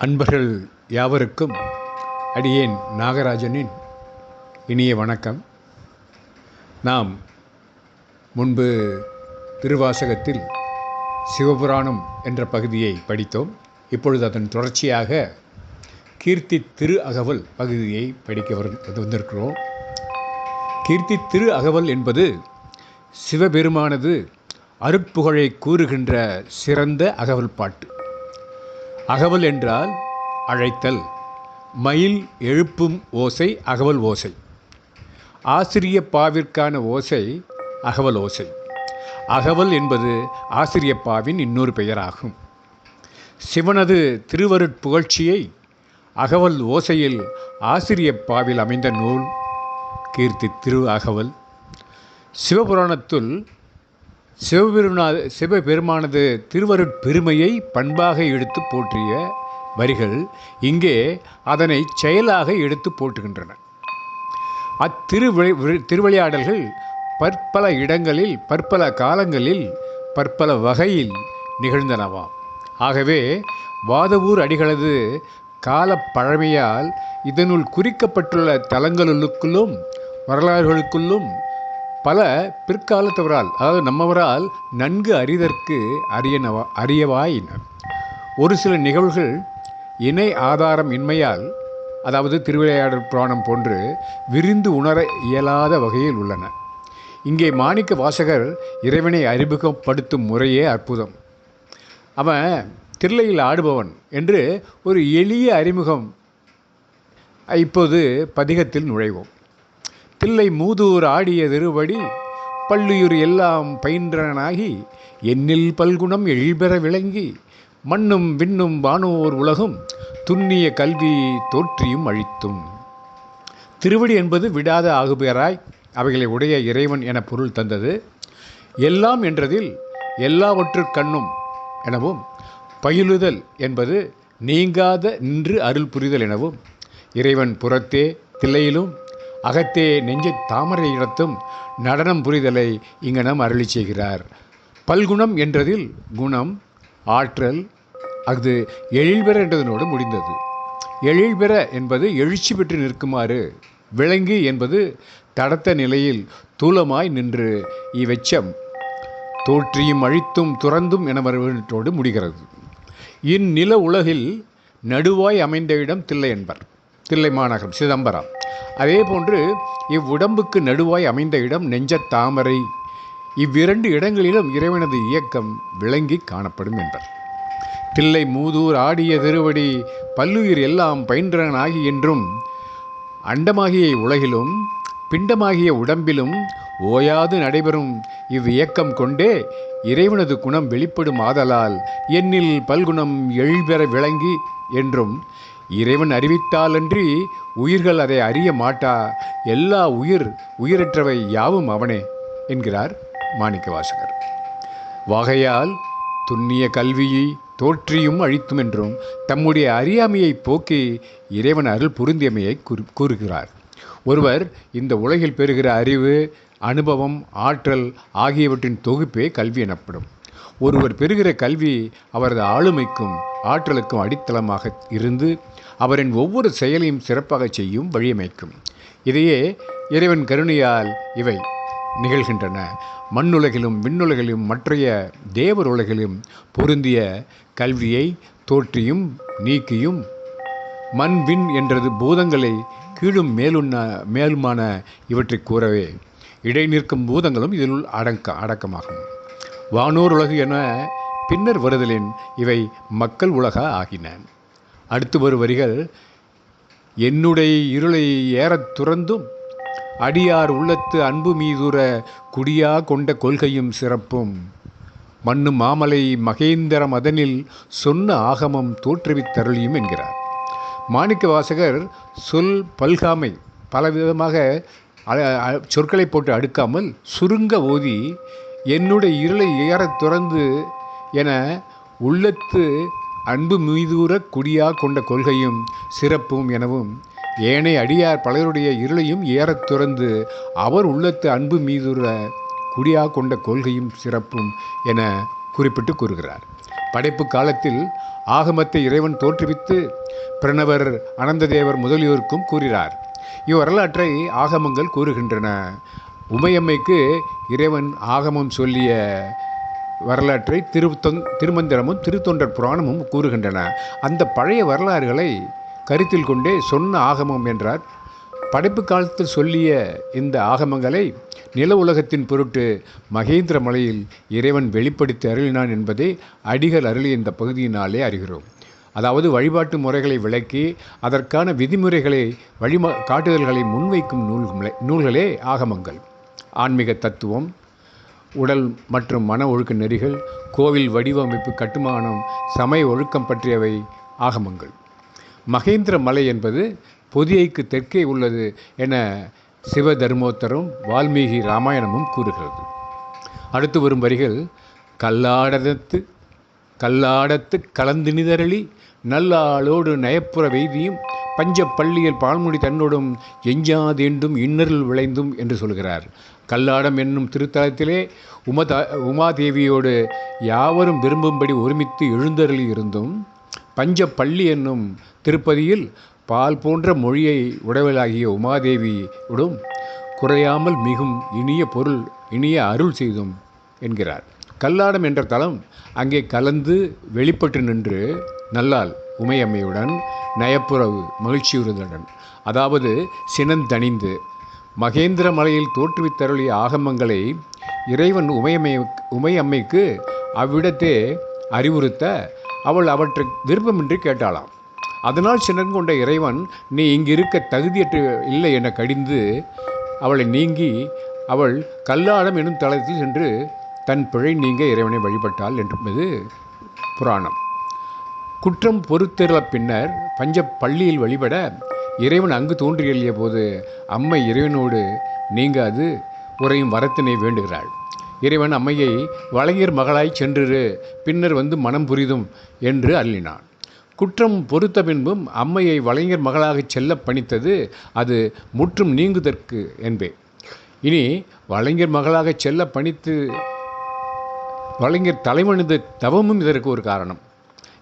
அன்பர்கள் யாவருக்கும் அடியேன் நாகராஜனின் இனிய வணக்கம். நாம் முன்பு திருவாசகத்தில் சிவபுராணம் என்ற பகுதியை படித்தோம். இப்பொழுது அதன் தொடர்ச்சியாக கீர்த்தி திரு அகவல் பகுதியை படிக்க வந்திருக்கிறோம். கீர்த்தி திரு அகவல் என்பது சிவபெருமானது அருட்புகழை கூறுகின்ற சிறந்த அகவல் பாட்டு. அகவல் என்றால் அழைத்தல். மயில் எழுப்பும் ஓசை அகவல் ஓசை. ஆசிரிய பாவிற்கான ஓசை அகவல் ஓசை. அகவல் என்பது ஆசிரியப்பாவின் இன்னொரு பெயராகும். சிவனது திருவருட்புகழ்ச்சியை அகவல் ஓசையில் ஆசிரியப்பாவில் அமைந்த நூல் கீர்த்தி திரு அகவல் சிவபுராணத்துள் சிவபெருமா சிவபெருமானது திருவருட்பெருமையை பண்பாக எடுத்து போற்றிய வரிகள் இங்கே அதனை செயலாக எடுத்து போற்றுகின்றன. அத்திருவிளை திருவிளையாடல்கள் பற்பல இடங்களில் பற்பல காலங்களில் பற்பல வகையில் நிகழ்ந்தனவாம் ஆகவே வாதவூர் அடிகளது கால பழமையால் இதனுள் குறிக்கப்பட்டுள்ள தலங்களுக்குள்ளும் வரலாறுகளுக்குள்ளும் பல பிற்காலத்தவரால் அதாவது நம்மவரால் நன்கு அறிதற்கு அரியனவா அரியவாயின ஒரு சில நிகழ்வுகள் இணை ஆதாரம் இன்மையால் அதாவது திருவிளையாடல் புராணம் போன்று விரிந்து உணர இயலாத வகையில் உள்ளன. இங்கே மாணிக்க வாசகர் இறைவனை அறிமுகப்படுத்தும் முறையே அற்புதம். அவன் தில்லையில் ஆடுபவன் என்று ஒரு எளிய அறிமுகம் இப்போது பதிகத்தில் நுழைவோம். தில்லை மூதூர் ஆடிய திருவடி பள்ளியூர் எல்லாம் பயின்றனாகி எண்ணில் பல்குணம் எழில்பெற விளங்கி மண்ணும் விண்ணும் வானோர் உலகும் துண்ணிய கல்வி தோற்றியும் அழித்தும். திருவடி என்பது விடாத ஆகுபேராய் அவைகளை உடைய இறைவன் என பொருள் தந்தது. எல்லாம் என்றதில் எல்லாவற்றுக்கண்ணும் எனவும் பயிலுதல் என்பது நீங்காத நின்று அருள் புரிதல் எனவும் இறைவன் புறத்தே தில்லையிலும் அகத்தே நெஞ்ச தாமரை இடத்தும் நடனம் புரிதலை இங்கனம் அருளி செய்கிறார். பல்குணம் என்றதில் குணம் ஆற்றல் அது எழில்பெற என்றதனோடு முடிந்தது. எழில்பெற என்பது எழுச்சி பெற்று நிற்குமாறு விலங்கு என்பது தடத்த நிலையில் தூலமாய் நின்று இவ்வெச்சம் தோற்றியும் அழித்தும் துறந்தும் என வருவதோடு முடிகிறது. இந்நில உலகில் நடுவாய் அமைந்த இடம் தில்லை என்பர். தில்லை மாநகரம் சிதம்பரம். அதே போன்று இவ்வுடம்புக்கு நடுவாய் அமைந்த இடம் நெஞ்சத் தாமரை. இவ்விரண்டு இடங்களிலும் இறைவனது இயக்கம் விளங்கி காணப்படும் என்பர். தில்லை மூதூர் ஆடிய திருவடி பல்லுயிர் எல்லாம் பயின்றனாகி என்றும் அண்டமாகிய உலகிலும் பிண்டமாகிய உடம்பிலும் ஓயாது நடைபெறும் இவ்வியக்கம் கொண்டே இறைவனது குணம் வெளிப்படும் ஆதலால் என்னில் பல்குணம் எழுபெற விளங்கி என்றும் இறைவன் அறிவித்தாலன்றி உயிர்கள் அதை அறிய மாட்டா. எல்லா உயிர் உயிரற்றவை யாவும் அவனே என்கிறார் மாணிக்கவாசகர். வகையால் துண்ணிய கல்வியை தோற்றியும் அழித்தும் என்றும் தம்முடைய அறியாமையை போக்கி இறைவன் அருள் பொருந்தியமையை கூறு கூறுகிறார். ஒருவர் இந்த உலகில் பெறுகிற அறிவு அனுபவம் ஆற்றல் ஆகியவற்றின் தொகுப்பே கல்வி எனப்படும். ஒருவர் பெறுகிற கல்வி அவரது ஆளுமைக்கும் ஆற்றலுக்கும் அடித்தளமாக இருந்து அவரின் ஒவ்வொரு செயலையும் சிறப்பாக செய்யும் வழியமைக்கும். இதையே இறைவன் கருணையால் இவை நிகழ்கின்றன. மண்ணுலகிலும் விண்ணுலகிலும் மற்றைய தேவர் உலகிலும் பொருந்திய கல்வியை தோற்றியும் நீக்கியும் மண் விண் என்றது பூதங்களை கீழும் மேலுண்ண மேலுமான இவற்றை கூறவே. இடை நிற்கும் பூதங்களும் இதில் அடக்க அடக்கமாகும். வானோர் உலகு என பின்னர் வருதலின் இவை மக்கள் உலக ஆகின. அடுத்து வரும் வரிகள் என்னுடைய இருளை ஏறத் துறந்தும் அடியார் உள்ளத்து அன்பு மீதுர குடியா கொண்ட கொள்கையும் சிறப்பும். மண்ணு மாமலை மகேந்திர மதனில் சொன்ன ஆகமம் தோற்றுவித்தருளியும் என்கிறார். மாணிக்க வாசகர் சொல் பல்காமை பலவிதமாக அ- சொற்களை போட்டு அடுக்காமல் சுருங்க ஓதி என்னுடைய இருளை ஏறத் துறந்து என உள்ளத்து அன்பு மீதூர குடியாக கொண்ட கொள்கையும் சிறப்பும் எனவும் ஏனை அடியார் பலருடைய இருளையும் ஏறத் துறந்து அவர் உள்ளத்து அன்பு மீதுற குடியாக கொண்ட கொள்கையும் சிறப்பும் என குறிப்பிட்டு கூறுகிறார். படைப்பு காலத்தில் ஆகமத்தை இறைவன் தோற்றுவித்து பிரணவர் அனந்ததேவர் முதலியோருக்கும் கூறினார். இவ்வரலாற்றை ஆகமங்கள் கூறுகின்றன. உமையம்மைக்கு இறைவன் ஆகமம் சொல்லிய வரலாற்றை திருத்தொன் திருமந்திரமும் திருத்தொண்டர் புராணமும் கூறுகின்றன. அந்த பழைய வரலாறுகளை கருத்தில் கொண்டே சொன்ன ஆகமம் என்றார். படைப்பு காலத்தில் சொல்லிய இந்த ஆகமங்களை நில உலகத்தின் பொருட்டு மகேந்திர மலையில் இறைவன் வெளிப்படுத்தி அருளினான் என்பதை அடிகள் அருளி இந்த பகுதியினாலே அறிகிறோம். அதாவது வழிபாட்டு முறைகளை விளக்கி அதற்கான விதிமுறைகளை வழிமா காட்டுதல்களை முன்வைக்கும் நூல்களே நூல்களே ஆகமங்கள். ஆன்மீக தத்துவம் உடல் மற்றும் மன ஒழுக்க நெறிகள் கோவில் வடிவமைப்பு கட்டுமானம் சமய ஒழுக்கம் பற்றியவை ஆகமங்கள். மகேந்திர மலை என்பது பொதியைக்கு தெற்கே உள்ளது என சிவதர்மோத்தரும் வால்மீகி ராமாயணமும் கூறுகிறது. அடுத்து வரும் வரிகள் கல்லாடத்து கல்லாடத்து கலந்தினிதரளி நல்லாளோடு நயப்புற வெய்தியும் பஞ்ச பள்ளியில் பால்முடி தன்னோடும் எஞ்சாதேண்டும் இன்னருள் விளைந்தும் என்று சொல்கிறார். கல்லாடம் என்னும் திருத்தலத்திலே உமதா உமாதேவியோடு யாவரும் விரும்பும்படி ஒருமித்து எழுந்தருளி இருந்தும் பஞ்ச பள்ளி என்னும் திருப்பதியில் பால் போன்ற மொழியை உடவலாகிய உமாதேவியுடன் குறையாமல் மிகும் இனிய பொருள் இனிய அருள் செய்தும் என்கிறார். கல்லாடம் என்ற தலம் அங்கே கலந்து வெளிப்பட்டு நின்று நல்லால் உமையம்மையுடன் நயப்புறவு மகிழ்ச்சியுறுதலுடன் அதாவது சினந்தணிந்து மகேந்திர மலையில் தோற்றுவித்தருளிய ஆகமங்களை இறைவன் உமையம்மை உமையம்மைக்கு அவ்விடத்தே அறிவுறுத்த அவள் அவற்றை விருப்பமின்றி கேட்டாளாம். அதனால் சினம் கொண்ட இறைவன் நீ இங்கிருக்க தகுதியற்று இல்லை என கடிந்து அவளை நீங்கி அவள் கல்லாடம் எனும் தளத்தில் சென்று தன் பிழை நீங்க இறைவனை வழிபட்டாள் என்பது புராணம். குற்றம் பொறுத்தெருள பின்னர் பஞ்ச பள்ளியில் வழிபட இறைவன் அங்கு தோன்றியெழிய போது அம்மை இறைவனோடு நீங்காது உறையும் வரத்தினை வேண்டுகிறாள். இறைவன் அம்மையை வளையர் மகளாய் சென்றிரு பின்னர் வந்து மனம் புரிதும் என்று அள்ளினான். குற்றம் பொறுத்த பின்பும் அம்மையை வளைஞர் மகளாகச் செல்ல பணித்தது அது முற்றும் நீங்குதற்கு என்பே. இனி வளைஞர் மகளாகச் செல்ல பணித்து வளைஞர் தலைமனித தவமும் இதற்கு ஒரு காரணம்.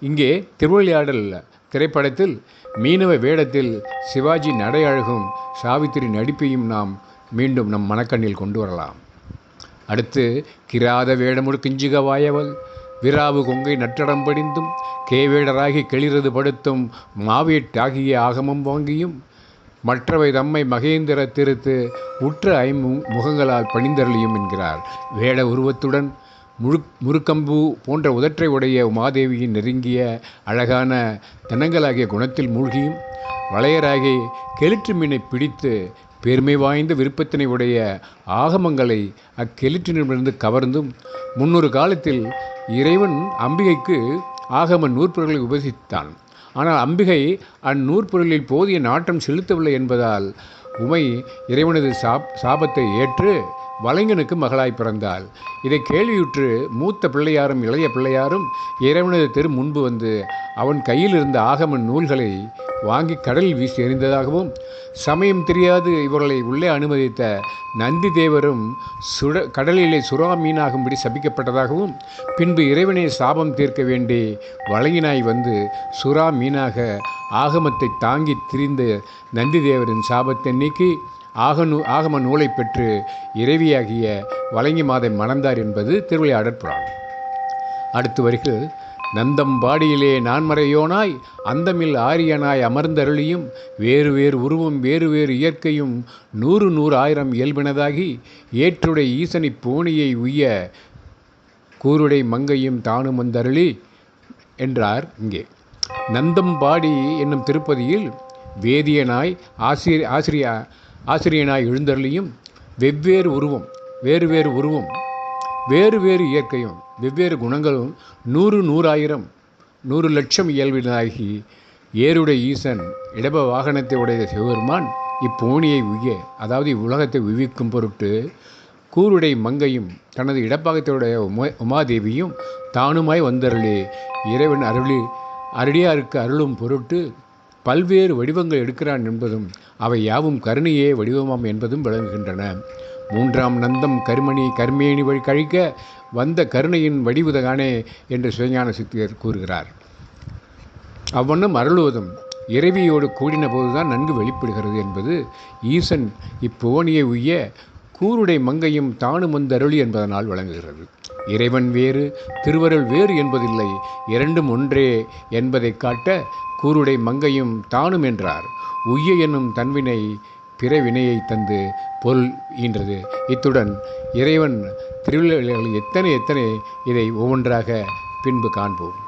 இங்கே திருவிளையாடல் திரைப்படத்தில் மீனவ வேடத்தில் சிவாஜி நடையழகும் சாவித்திரி நடிப்பையும் நாம் மீண்டும் நம் மனக்கண்ணில் கொண்டு வரலாம். அடுத்து கிராத வேடமுடு கிஞ்சிக வாயவள் விராவு கொங்கை நற்றடம் படிந்தும் கேவேடராகி கிளிரது படுத்தும் மாவேட்டாகிய ஆகமம் வாங்கியும் மற்றவை தம்மை மகேந்திர திருத்து உற்ற ஐமு முகங்களால் பணிந்தருளியும் என்கிறார் வேட உருவத்துடன் முழு முறுக்கம்பு போன்ற உதற்றை உடைய உமாதேவியின் நெருங்கிய அழகான தனங்களாகிய குணத்தில் மூழ்கியும் வளையராகி கெளிற்று மீனை பிடித்து பெருமை வாய்ந்த விருப்பத்தினை உடைய ஆகமங்களை அக்கெளிற்றினிடமிருந்து கவர்ந்தும் முன்னொரு காலத்தில் இறைவன் அம்பிகைக்கு ஆகம நூற்பொருள்களை உபசித்தான் ஆனால் அம்பிகை அந்நூற்பொருளில் போதிய நாட்டம் செலுத்தவில்லை என்பதால் உமை இறைவனது சாப் சாபத்தை ஏற்று வளைங்கனுக்கு மகளாய் பிறந்தாள். இதை கேள்வியுற்று மூத்த பிள்ளையாரும் இளைய பிள்ளையாரும் இறைவனது தெரு முன்பு வந்து அவன் கையில் இருந்த ஆகம நூல்களை வாங்கி கடலில் வீசி எறிந்ததாகவும் சமயம் தெரியாது இவர்களை உள்ளே அனுமதித்த நந்தி தேவரும் சுட கடலிலே சுறா மீனாகும்படி சபிக்கப்பட்டதாகவும் பின்பு இறைவனை சாபம் தீர்க்க வேண்டி வளையினாய் வந்து சுறா மீனாக ஆகமத்தை தாங்கி திரிந்த நந்தி தேவரின் சாபத்தை நீக்கி ஆகநூ ஆகம நூலை பெற்று இறைவியாகிய வழங்கி மாதை மணந்தார் என்பது திருவிளையாடற் புராணம். அடுத்து வரிகள் நந்தம்பாடியிலே நான்மறையோனாய் அந்தமில் ஆரியனாய் அமர்ந்தருளியும் வேறு வேறு உருவம் வேறு வேறு இயற்கையும் நூறு நூறு ஆயிரம் இயல்பினதாகி ஏற்றுடை ஈசனி பூனியை உய்ய கூருடை மங்கையும் தானும் வந்தருளி என்றார் இங்கே. நந்தம்பாடி என்னும் திருப்பதியில் வேதியனாய் ஆசிரிய ஆசிரிய ஆசிரியனாய் எழுந்தருளியும் வெவ்வேறு உருவம் வேறு வேறு உருவம் வேறு வேறு இயற்கையும் வெவ்வேறு குணங்களும் நூறு நூறாயிரம் நூறு லட்சம் இயல்பினாகி ஏருடைய ஈசன் இடப வாகனத்தை உடைய சிவபெருமான் இப்பூணியை உய்ய அதாவது இவ்வுலகத்தை உய்விக்கும் பொருட்டு கூருடை மங்கையும் தனது இடப்பாகத்தையுடைய உமா உமாதேவியும் தானுமாய் வந்தருளே இறைவன் அருளி அருளியாருக்கு அருளும் பொருட்டு பல்வேறு வடிவங்கள் எடுக்கிறான் என்பதும் அவை யாவும் கருணையே வடிவமாம் என்பதும் விளங்குகின்றன. மூன்றாம் நந்தம் கருமணி கர்மேணி வழி கழிக்க வந்த கருணையின் வடிவுதகானே என்று சிவஞான சித்தியர் கூறுகிறார். அவ்வண்ணம் அருளுவதும் இறைவியோடு கூடின போதுதான் நன்கு வெளிப்படுகிறது என்பது ஈசன் இப்புவனியை உய்ய கூருடை மங்கையும் தானும் வந்தருளி என்பதனால் விளங்குகிறது. இறைவன் வேறு திருவருள் வேறு என்பதில்லை இரண்டும் ஒன்றே என்பதை காட்ட கூருடை மங்கையும் தானும் என்றார். உய்ய என்னும் தன்வினை பிற வினையை தந்து பொருள் ஈன்றது. இத்துடன் இறைவன் திருவிழாவில் எத்தனை எத்தனை இதை ஒவ்வொன்றாக பின்பு காண்போம்.